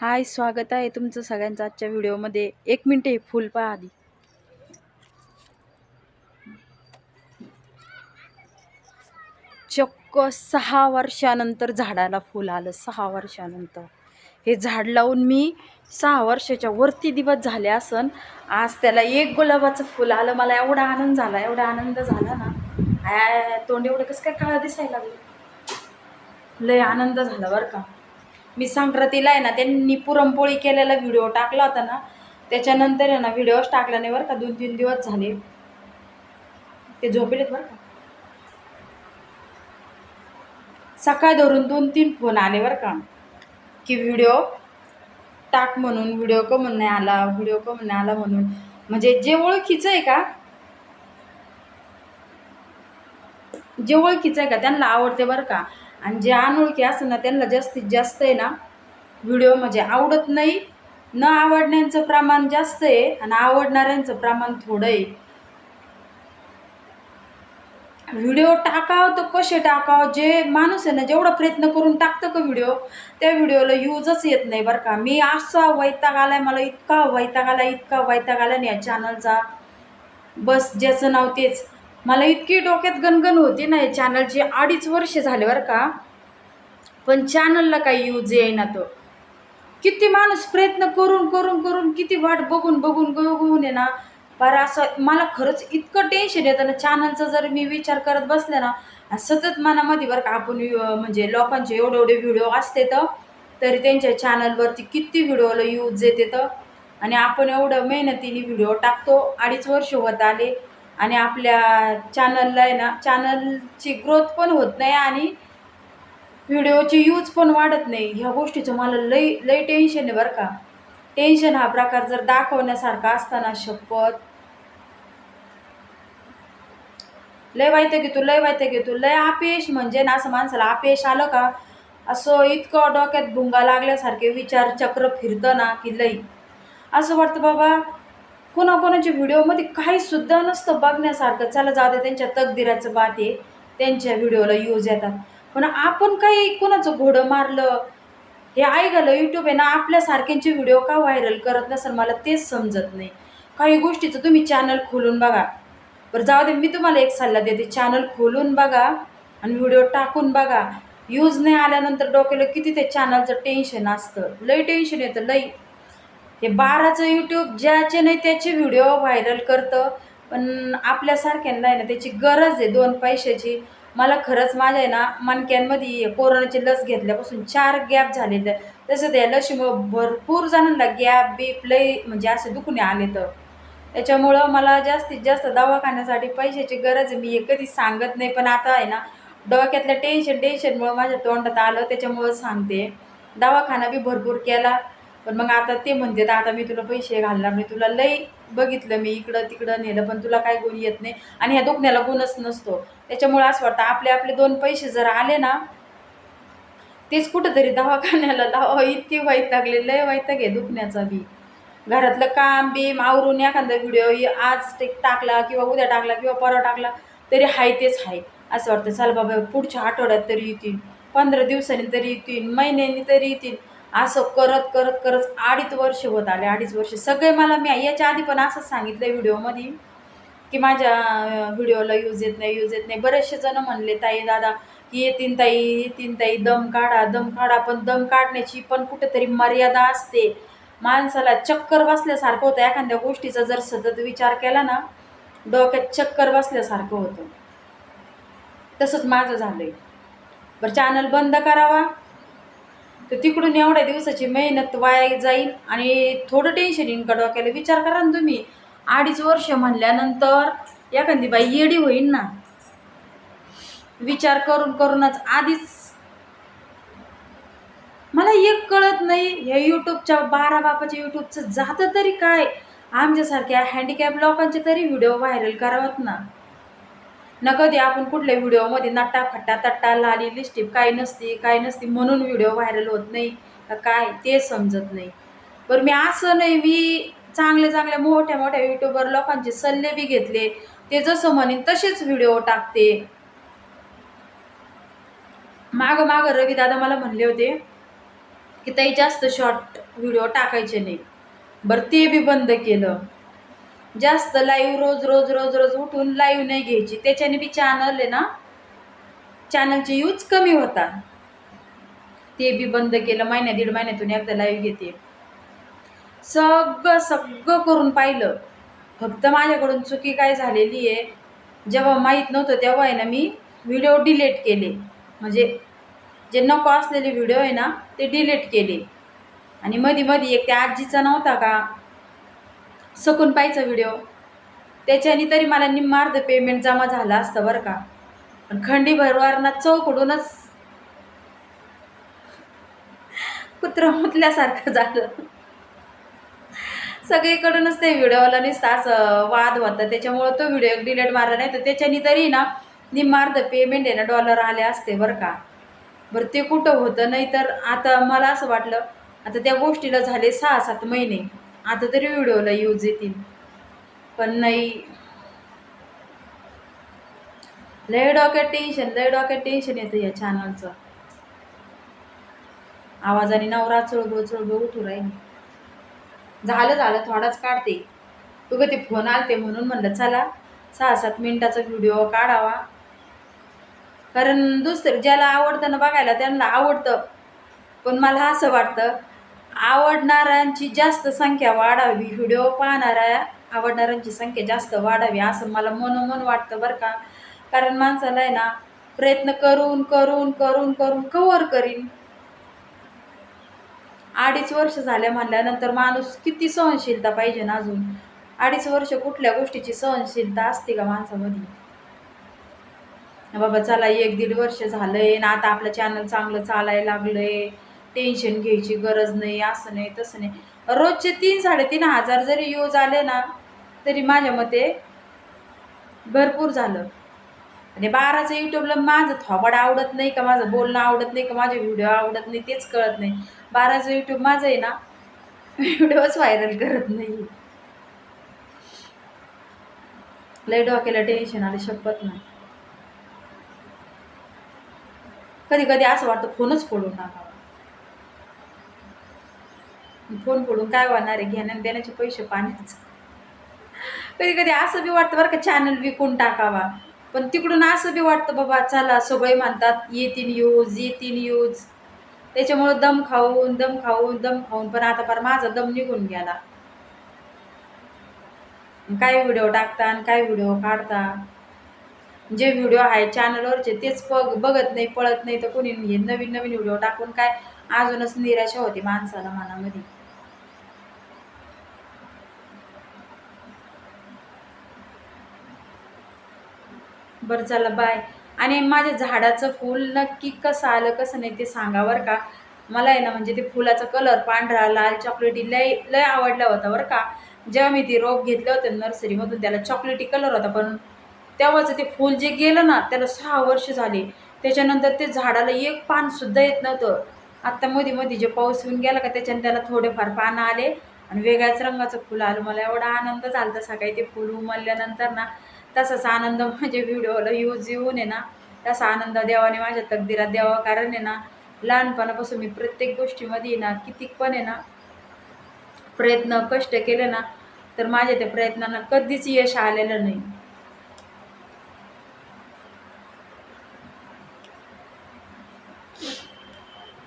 हाय स्वागत आहे तुमचं सगळ्यांचं आजच्या व्हिडिओमध्ये. एक मिनिट हे फुल पहा आधी. चक्क सहा वर्षानंतर झाडाला फुल आलं सहा वर्षानंतर. हे झाड लावून मी सहा वर्षाच्या वरती दिवस झाले असन आज त्याला एक गुलाबाचं फुल आलं. मला एवढा आनंद झाला एवढा आनंद झाला ना. आय, तोंड एवढं कसं काय काळं दिसायला लागलं? लय आनंद झाला बरं का. मी संक्रांतीला आहे ना त्यांनी पुरणपोळी केलेला व्हिडिओ टाकला होता ना त्याच्यानंतर आहे ना व्हिडिओच टाकला नाही बरं का दोन तीन दिवस झाले. ते झोपेलेत बरं का? सकाळ धरून दोन तीन फोन आले बरं का की व्हिडिओ टाक म्हणून व्हिडिओ का म्हणून नाही आला व्हिडिओ का म्हणून नाही आला म्हणून. म्हणजे जे ओळखीचं आहे का जे ओळखीचं आहे का त्यांना आवडते बरं का. आणि जे अनोळखी असं ना त्यांना जास्तीत जास्त आहे ना व्हिडिओ म्हणजे आवडत नाही. न आवडण्याचं प्रमाण जास्त आहे आणि आवडणाऱ्यांचं प्रमाण थोडं आहे. व्हिडिओ टाकावं तर कसे टाकावं? जे माणूस आहे ना जेवढा प्रयत्न करून टाकतं का व्हिडिओ त्या व्हिडिओला यूजच येत नाही बरं का. मी असा वैताग आलाय मला इतका वैताग आला इतका वैताग आला ना या चॅनलचा बस ज्याचं नाव तेच. मला इतकी डोक्यात गणगण होती ना या चॅनलची अडीच वर्ष झाले बरं का. पण चॅनलला काही यूज येईना तो. किती माणूस प्रयत्न करून करून करून किती वाट बघून बघून बघून आहे ना. पर असं मला खरंच इतकं टेन्शन येतं ना चॅनलचा जर मी विचार करत बसले ना सतत मनामध्ये बरं का आपण म्हणजे लोकांचे एवढे एवढे व्हिडिओ असते तर तरी त्यांच्या चॅनलवरती किती व्हिडिओला यूज येते तर. आणि आपण एवढं मेहनतीने व्हिडिओ टाकतो अडीच वर्ष होत आले. आणि आपल्या चॅनलला आहे ना चॅनलची ग्रोथ पण होत नाही आणि व्हिडिओची यूज पण वाढत नाही. ह्या गोष्टीचं मला लई लई टेन्शन आहे बरं का. टेन्शन हा प्रकार जर दाखवण्यासारखा असताना शपथ. लय वाईट घेतो लय वाईट घेतो लय अपयश म्हणजे ना असं माणसाला अपयश आलं का असं इतकं डोक्यात भुंगा लागल्यासारखे विचार चक्र फिरतं ना की लई. असं वाटतं बाबा कोणाकोणाच्या व्हिडिओमध्ये काही सुद्धा नसतं बघण्यासारखं. चला जाऊ दे त्यांच्या तकदिराचं बात आहे. त्यांच्या व्हिडिओला यूज येतात. पण आपण काही कोणाचं घोडं मारलं हे ऐकलं यूट्यूब आहे ना आपल्यासारख्यांचे व्हिडिओ का व्हायरल करत नसेल? मला तेच समजत नाही. काही गोष्टीचं तुम्ही चॅनल खोलून बघा. बरं जाऊ दे मी तुम्हाला एक सल्ला देते. चॅनल खोलून बघा आणि व्हिडिओ टाकून बघा. यूज नाही आल्यानंतर डोक्याला किती ते चॅनलचं टेन्शन असतं. लई टेन्शन येतं लई. हे बाराचं यूट्यूब ज्याचे नाही त्याचे व्हिडिओ व्हायरल करतं. पण आपल्यासारख्यांना आहे ना त्याची गरज आहे दोन पैशाची. मला खरंच माझ्या आहे ना मणक्यांमध्ये कोरोनाची लस घेतल्यापासून चार गॅप झालेले तसं त्या लसीमुळं भरपूर जणांना गॅप बीप लई म्हणजे असे दुखणे आले तर त्याच्यामुळं मला जास्तीत जास्त दवाखान्यासाठी पैशाची गरज आहे. मी हे कधी सांगत नाही पण आता आहे ना डोक्यातलं टेन्शन टेन्शनमुळं माझ्या तोंडात आलं. त्याच्यामुळं सांगते. दवाखाना बी भरपूर केला. पण मग आता ते म्हणते आता मी तुला पैसे घालणार नाही. तुला लई बघितलं मी इकडं तिकडं नेलं पण तुला काय गुण येत नाही. आणि ह्या दुखण्याला गुणच नसतो. त्याच्यामुळं असं वाटतं आपले आपले दोन पैसे जर आले ना तेच कुठंतरी दवाखान्याला लावा. इतकी लागले लय वाईट आहे दुखण्याचा बी. घरातलं काम बीम आवरून एखादा व्हिडिओ आज ते टाकला किंवा उद्या टाकला किंवा परवा टाकला तरी हाय तेच हाय. असं वाटतं चल बाबा पुढच्या आठवड्यात तरी येतील. पंधरा दिवसांनी तरी येतील. महिन्यांनी तरी येतील. असं करत करत करत अडीच वर्ष होत आले अडीच वर्ष. सगळे मला मी याच्या आधी पण असंच सांगितलं व्हिडिओमध्ये की माझ्या व्हिडिओला यूज येत नाही यूज येत नाही. बरेचसे जण म्हणले ताई दादा की येतीन ताई येतीन ताई दम काढा दम काढा. पण दम काढण्याची पण कुठेतरी मर्यादा असते. माणसाला चक्कर बसल्यासारखं होतं. एखाद्या गोष्टीचा जर सतत विचार केला ना डोक्यात चक्कर बसल्यासारखं होतं. तसंच माझं झालं आहे बरं चॅनल बंद करावा. तर तिकडून एवढ्या दिवसाची मेहनत वाया जाईल आणि थोडं टेन्शन येईन का डोक्याला विचार करा ना तुम्ही. अडीच वर्ष म्हणल्यानंतर एखादी बाई येडी होईल ना. विचार करून करूनच आधीच. मला एक कळत नाही ह्या यूट्यूबच्या बारा बापाच्या यूट्यूबचं जातं तरी काय? आमच्यासारख्या हँडिकॅप लोकांचे तरी व्हिडिओ व्हायरल करावत ना. न कधी आपण कुठल्या व्हिडिओमध्ये नट्टा खट्टा तट्टा लाली लिस्टिप काही नसती काय नसती म्हणून व्हिडिओ व्हायरल होत नाही. का काय? ते समजत नाही. बरं मी असं नाही मी चांगले चांगल्या मोठ्या मोठ्या युट्यूबर लोकांचे सल्ले बी घेतले. ते जसं म्हणेन तसेच व्हिडिओ टाकते. मागं मागं रवी दादा मला म्हणले होते की ताई जास्त शॉर्ट व्हिडिओ टाकायचे नाही. बरं ते बी बंद केलं. जास्त लाईव्ह रोज रोज रोज रोज उठून लाईव्ह नाही घ्यायची. त्याच्याने बी चॅनल आहे ना चॅनलचे यूज कमी होता ते बी बंद केलं महिन्या दीड महिन्यातून एकदा लाईव्ह घेते. सगळं सगळं करून पाहिलं. फक्त माझ्याकडून चुकी काय झालेली आहे जेव्हा माहीत नव्हतं तेव्हा आहे ना मी व्हिडिओ डिलीट केले. म्हणजे जे नको असलेले व्हिडिओ आहे ना ते डिलीट केले. आणि मध्ये मध्ये एक त्या आजीचा नव्हता का? सकून पाहायचा व्हिडिओ त्याच्याने तरी मला निम्मार्ध पेमेंट जमा झालं असतं बरं का. पण खंडी चौक चौकडूनच कुत्र मुतल्यासारखं झालं. सगळीकडूनच ते व्हिडिओला नुसतं असं वाद होता. त्याच्यामुळं तो व्हिडिओ डिलीट मारला नाही तर त्याच्याने तरी ना निम्मार्ध पेमेंट आहे ना डॉलर आले असते बरं का. बरं ते कुठं होतं? नाही तर आता मला असं वाटलं आता त्या गोष्टीला झाले सहा सात महिने. आता तरी व्हिडिओला यूज येतील. पण नाही. लय डोक्यात टेन्शन लय डोक्यात टेन्शन येतं या चॅनलचं आवाजाने नवरा चळबळ चळबळ उठू राहील. झालं झालं थोडाच काढते. तू ते फोन आलते म्हणून म्हणलं चला सहा सात मिनिटाचा व्हिडिओ काढावा. कारण दुसरं ज्याला आवडतं ना बघायला त्यांना आवडतं. पण मला असं वाटतं आवडणाऱ्यांची जास्त संख्या वाढावी. व्हिडिओ पाहणाऱ्या आवडणाऱ्यांची संख्या जास्त वाढावी असं मला मनोमन वाटतं बरं का. कारण माणसाला आहे ना प्रयत्न करून करून करून करून कवर करीन. अडीच वर्ष झाल्या म्हणल्यानंतर माणूस किती सहनशीलता पाहिजे ना अजून? अडीच वर्ष कुठल्या गोष्टीची सहनशीलता असते का माणसामध्ये? बाबा चला एक दीड वर्ष झालंय ना आता आपलं चॅनल चांगलं चालायला लागलंय. टेन्शन घ्यायची गरज नाही असं नाही तसं नाही. रोजचे तीन साडेतीन हजार जरी यूज आले ना तरी माझ्या मते भरपूर झालं. आणि बाराचं यूट्यूबला माझं थॉबड आवडत नाही का माझं बोलणं आवडत नाही का माझे व्हिडिओ आवडत नाही तेच कळत नाही. बाराचं यूट्यूब माझं आहे ना व्हिडिओच व्हायरल करत नाही. लय डोक्याला टेन्शन आले शपथ नाही. कधी कधी असं वाटतं फोनच फोडून टाकावा. फोन फोडून काय होणार आहे? घेण्या देण्याचे पैसे पाण्याचं कधी कधी असं बी वाटतं बरं का चॅनल विकून टाकावा. पण तिकडून असं बी वाटतं बाबा चला सगळे म्हणतात येतीन यूज येतीन यूज त्याच्यामुळं दम खाऊन दम खाऊन दम खाऊन पण आता पर माझा दम निघून गेला. काय व्हिडिओ टाकता आणि काय व्हिडिओ काढता? जे व्हिडिओ आहे चॅनलवरचे तेच बघ बघत नाही पळत नाही तर कोणी हे नवीन नवीन व्हिडिओ टाकून काय? अजूनच निराशा होती माणसाला मनामध्ये. बरं चला बाय आणि माझ्या झाडाचं फूल नक्की कसं आलं कसं नाही ते सांगा बरं का. मला आहे ना म्हणजे ते फुलाचा कलर पांढरा लाल चॉकलेटी लय लय आवडला होता बरं का. जेव्हा मी ते रोप घेतलं होतं नर्सरीमधून त्याला चॉकलेटी कलर होता पण तेव्हाचं ते फूल जे गेलं ना त्याला सहा वर्ष झाले. त्याच्यानंतर ते झाडाला एक पानसुद्धा येत नव्हतं. आत्ता मध्ये मध्ये जे पाऊस येऊन गेला का त्याच्याने त्याला थोडेफार पानं आले आणि वेगळ्याच रंगाचं फुल आलं. मला एवढा आनंद झाला होता सकाळी ते फुल उमलल्यानंतर ना. तसाच आनंद माझ्या व्हिडिओला यूज येऊन आहे ना तसा आनंद देवाने माझ्या तकदीरात द्यावा. कारण आहे ना लहानपणापासून मी प्रत्येक गोष्टीमध्ये ना किती पण आहे ना प्रयत्न कष्ट केले ना तर माझ्या त्या प्रयत्नांना कधीच यश आलेलं नाही.